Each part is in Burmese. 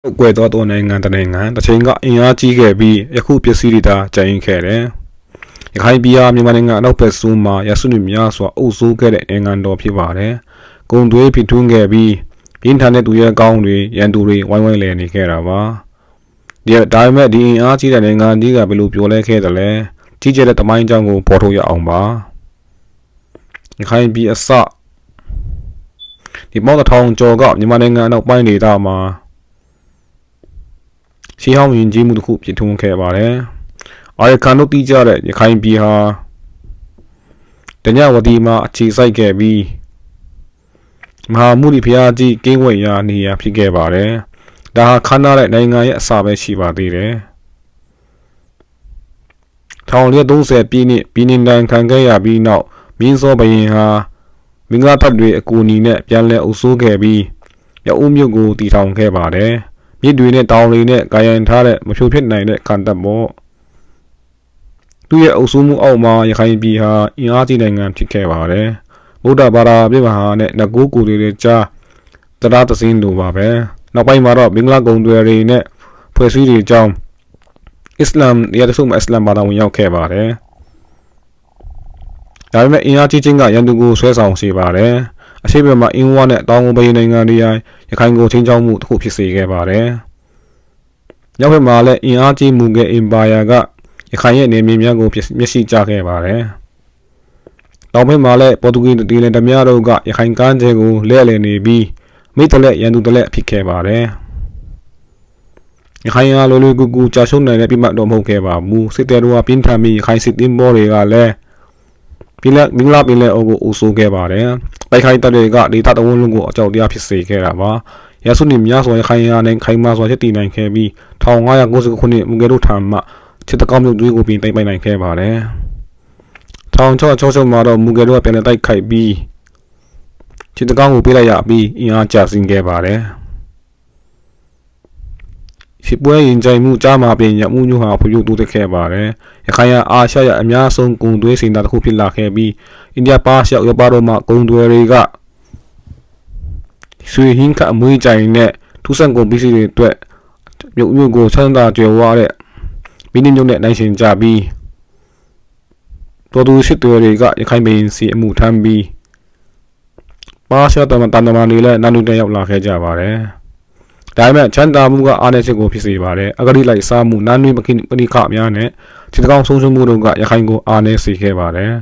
။ကွယ်သောတော်နိုင်ငံတစ်နိုင်ငံတစ်ချိန်ကအင်အားကြီးခဲ့ပြီးယခုပစ္စည်းတွေသာကျန်ရစ်ခဲ့တယ်။ရခိုင်ပြည်ဟာမြန်မာနိုင်ငံအနောက်ဘက်စွန်းမှာရဆုနေများစွာအုပ်စိုးခဲ့တဲ့နိုင်ငံတော်ဖြစ်ပါတယ်။ဂုံသွေးဖြစ်ထွန်းခဲ့ပြီးပြင်းထန်တဲ့သူရဲကောင်းတွေရန်သူတွေဝိုင်းဝိုင်းလည်နေခဲ့တာပါ။ဒီဒါပေမဲ့ဒီအင်အားကြီးတဲ့နိုင်ငံကြီးကဘယ်လိုပြောလဲခဲ့တယ်လဲ။ကြီးကျယ်တဲ့တမိုင်းကြောင်းကိုပေါ်ထုတ်ရအောင်ပါ။ရခိုင်ပြည်အစဒီမောက်တစ်ထောင်ကျော်ကမြန်မာနိုင်ငံအနောက်ပိုင်းဒေသမှာ ရှေးဟောင်းယဉ်ကျေးမှုတစ်ခုဖြစ်ထွန်းခဲ့ပါတယ်။အာရကန်တို့တီးကြတဲ့ရခိုင်ပြည်ဟာတညဝတီမှာအခြေစိုက်ခဲ့ပြီးမဟာမုနီဖျားကြီးကင်းဝဲရာနေရာဖြစ်ခဲ့ပါတယ်။ဒါဟာခမ်းနားတဲ့နိုင်ငံရဲ့အစာပဲရှိပါသေးတယ်။1930ပြည့်နှစ်ပြည်နေတန်ခံခဲ့ရပြီးနောက်မင်းစောဘရင်ဟာမင်္ဂလာဖတ်တွေအကူအညီနဲ့ပြန်လည်အုပ်စိုးခဲ့ပြီးရအုပ်မြို့ကိုတည်ထောင်ခဲ့ပါတယ်။ မြစ်တွေနဲ့တောင်တွေနဲ့ကာယံထားတဲ့မဖြိုဖြစ်နိုင်တဲ့ခံတပ်ပေါ့သူ့ရဲ့အုပ်စိုးမှုအောက်မှာရခိုင်ပြည်ဟာအင်အားကြီးနိုင်ငံဖြစ်ခဲ့ပါတယ်ဗုဒ္ဓဘာသာပြည့်မဟာနဲ့ငကိုးကိုတွေကြားတရားသစင်းလိုပါပဲနောက်ပိုင်းမှာတော့မင်္ဂလာကုံတွေတွေနဲ့ဖွဲ့စည်းတွေအကြောင်းအစ္စလာမ်တရားတဆုမှာအစ္စလာမ်ဘာသာဝင်ရောက်ခဲ့ပါတယ်ဒါပေမဲ့အင်အားကြီးခြင်းကရန်သူကိုဆွဲဆောင်စေပါတယ် အရှိဘက်မှာအင်းဝါနဲ့တောင်ကိုဘယ်နိုင်ငံတွေရိုင်းရခိုင်ကိုချင်းချောင်းမှုတစ်ခုဖြစ်စေခဲ့ပါတယ်။နောက်ဘက်မှာလည်းအင်အားကြီးမှုခဲ့အင်ပါယာကရခိုင်ရဲ့နေမြေများကိုမျက်စိကျခဲ့ပါတယ်။နောက်ဘက်မှာလည်းပေါ်တူဂီတီလန်ဓမြတို့ကရခိုင်ကမ်းခြေကိုလဲလှယ်နေပြီးမိတလက်ရန်သူတလက်ဖြစ်ခဲ့ပါတယ်။ရခိုင်ဟာလိုလိုကူကူကြာရှုံးနိုင်တဲ့ပြမတ်တော့မဟုတ်ခဲ့ပါဘူး။စစ်တဲတို့ကပြင်းထန်ပြီးရခိုင်စစ်တင်းဘောတွေကလည်း ပြည်လက်မင်္ဂလာပင်လဲအိုကိုအုပ်စိုးခဲ့ပါတယ်။တိုက်ခိုက်တပ်တွေကဒေသတဝန်းလုံးကိုအကြောက်တရားဖြစ်စေခဲ့တာပါ။ရဆုနေများစွာရခိုင်ရနိုင်ခိုင်မာစွာချက်တည်နိုင်ခဲ့ပြီး1599ခုနှစ်မူကဲတို့ထံမှချစ်တကောင်းမြို့သွေးကိုပြင်တိုက်ပိုက်နိုင်ခဲ့ပါတယ်။1666မှာတော့မူကဲတို့ကပြန်လည်တိုက်ခိုက်ပြီးချစ်တကောင်းကိုပေးလိုက်ရပြီးအင်အားကျဆင်းခဲ့ပါတယ်။ ဖြစ်ပွဲရင်ကြိုင်မှုကြားမှာပင်ရမှုညွှဟာဖွံ့ဖြိုးတိုးတက်ခဲ့ပါတယ်။ရခိုင်ရအာရှရအများဆုံးဂုံသွေးစင်တာတစ်ခုဖြစ်လာခဲ့ပြီးအိန္ဒိယပါရှောက်ရပါတော့မှဂုံသွေးတွေကဆွေဟင်းကအမွေးကြိုင်နဲ့ထူးဆန်းကုန်ပစ္စည်းတွေအတွက်မြုပ်မြုပ်ကိုဆန်းသာကြွယ်ဝတဲ့မိနစ်မြုပ်နဲ့နိုင်ရှင်ကြပြီးတော်သူရှိတွေတွေကရခိုင်ပြည်စီအမှုထမ်းပြီးပါရှောက်တမန်တန်တမန်တွေလည်းနောက်လူတက်ရောက်လာခဲ့ကြပါတယ်။ ဒါပေမဲ့ချမ်းသာမှုကအားနည်းချက်ကိုဖြစ်စေပါတယ်အဂတိလိုက်စားမှုနာနွေးမခိပဏိခများနဲ့ခြေတကောင်းဆုံးရှုံးမှုတို့ကရခိုင်ကိုအားနည်းစေခဲ့ပါတယ်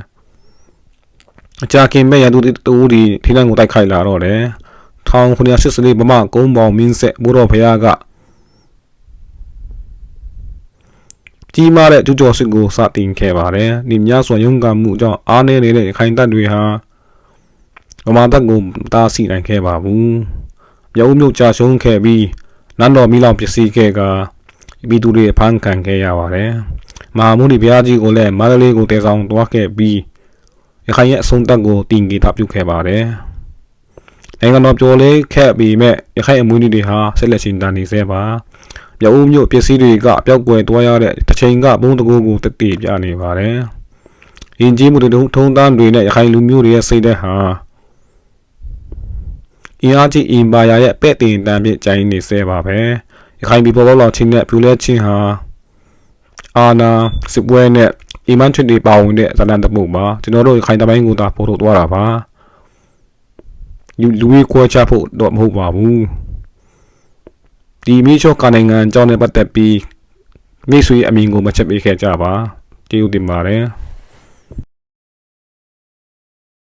အကြခင်မဲ့ရန်သူတူဒီထိနှံကိုတိုက်ခိုက်လာတော့တယ်1984ဗမာကုန်းပေါင်မင်းဆက်ဘိုးတော်ဖရားကကြီးမားတဲ့ကျူးကျော်စစ်ကိုစတင်ခဲ့ပါတယ်။ဒီများစွာရုန်းကန်မှုကြောင့်အားနည်းနေတဲ့ရခိုင်တပ်တွေဟာဗမာတပ်ကိုတားဆီးနိုင်ခဲ့ပါဘူး။ မြုံမြုပ်ကြာရှုံးခဲ့ပြီးနန်းတော်မီလောင်ပစ္စည်းခဲ့ကပြည်သူတွေအဖမ်းခံခဲ့ရပါတယ်။မဟာမုနီဘုရားကြီးကိုလည်းမန္တလေးကိုတည်ဆောင်သွားခဲ့ပြီးရခိုင်ရဲ့အဆုံးတပ်ကိုတင်ကြတာပြုခဲ့ပါတယ်။နိုင်ငံတော်ပြောလေးခဲ့ပြီးမဲ့ရခိုင်အမွေးတွေဟာဆက်လက်ရှင်တန်နေသေးပါ။မြုံမြုပ်ပစ္စည်းတွေကပျောက်ကွယ်သွားရတဲ့တစ်ချိန်ကဘုံတကူကိုတတိပြနေပါတယ်။ယဉ်ကျေးမှုတွေထုံးတမ်းတွေနဲ့ရခိုင်လူမျိုးတွေရဲ့စိတ်ဓာတ်ဟာ အင်အားကြီးအင်ပါယာရဲ့ပဲ့တင်တန်းပြကြိုင်းနေဆဲပါပဲရခိုင်ပြည်ပေါ်ပေါက်လောက်ချင်းနဲ့ပြူလဲချင်းဟာအာနာစစ်ပွဲနဲ့အီမန်ထွတ်တွေပါဝင်တဲ့ဇာတ်လမ်းတစ်ပုဒ်ပါကျွန်တော်တို့ရခိုင်တပိုင်းကိုသာပို့ထုတ်သွားတာပါလူလူကြီးခွဲချဖို့တော့မဟုတ်ပါဘူးဒီမိချောကနိုင်ငံအကြောင်းနဲ့ပတ်သက်ပြီးမိတ်ဆွေအမည်ကိုမချက်ပေးခဲ့ကြပါကျေးဇူးတင်ပါတယ်